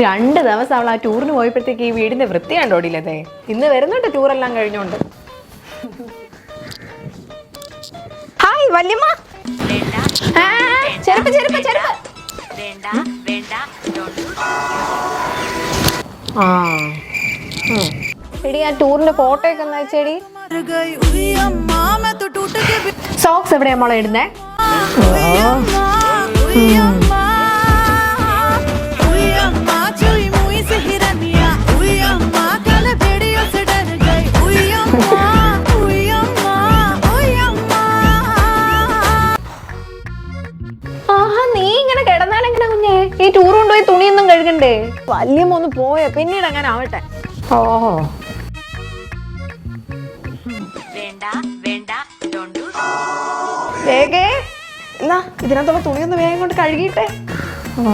രണ്ട് ദിവസം അവൾ ആ ടൂറിന് പോയപ്പോഴത്തേക്ക് ഈ വീടിന്റെ വൃത്തി കണ്ടോടിയില്ലതേ ഇന്ന് വരുന്നുണ്ട് ടൂറെല്ലാം കഴിഞ്ഞോണ്ട് ഹായ് വല്യമ്മ. ചെറുപ്പ് ആ ടൂറിന്റെ ഫോട്ടോ ഒക്കെ ഒന്ന് സോക്സ് എവിടെയാ മോളെ ഇടുന്നേ? തുണിയൊന്നും വലിയ വല്യമ്മ ഒന്ന് പോയ? പിന്നീട് അങ്ങനെ ആവട്ടെ. ഓഹോ. വേഗേ എന്നാ ഇതിനകത്തുള്ള തുണിയൊന്ന് വേഗം കൊണ്ട് കഴുകിയിട്ടെ. ഓ.